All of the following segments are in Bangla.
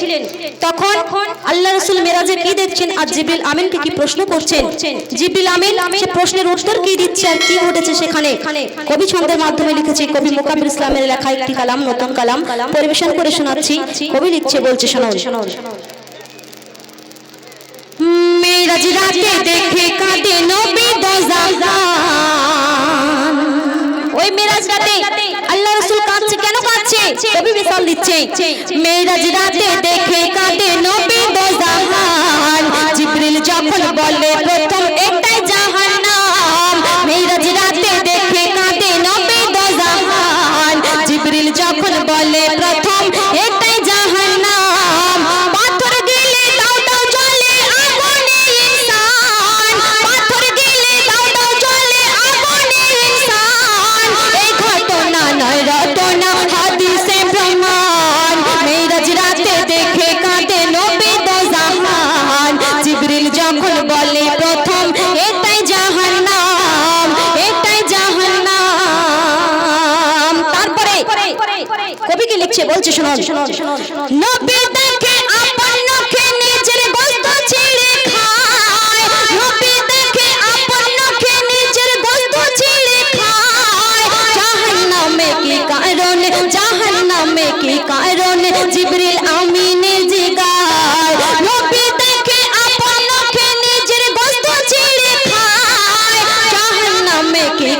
ছিলেন। তখন আল্লাহ রসুল মেরাজে কি দেখছেন? আর জিবরিল আমিনকে কি প্রশ্ন করছেন? জিবরিল আমিন সে প্রশ্নের উত্তর কি দিচ্ছে আর কি ঘটেছে সেখানে? কবি ছন্দের মাধ্যমে লিখেছে কবি মোকাবির ইসলামের লেখা একটি কালাম নতুন কালাম। পরিবেশন করে শোনাচ্ছি। কবি লিখছে বলছে শোনো মেরাজ রাতে দেখে কাঁদে নবী দোজাহান কবি মিশাল দিচ্ছে। মেরাজ রাতে দেখে কাঁদে নবী দোজাহান জিব্রিল যখন বলে বলে প্রথম এটাই এটাই তারপরে কবি কি লিখছে? বলছে শোনো। নবী জিবরিল আমিনে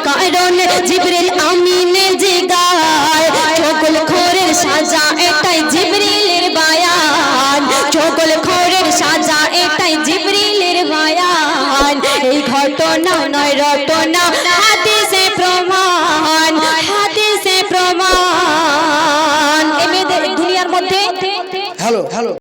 কারণে জিবরিল আমিনে জিগায়। চোখল খোরের সাজা এটাই জিবরিলের বায়ান। চোখল খোরের সাজা এটাই জিবরিলের বায়ান। এই ঘটনা নয় রটনা, হাদিসে প্রমাণ হাদিসে প্রমাণ। এ মেয়েদের দুনিয়ার মধ্যে হ্যালো হ্যালো।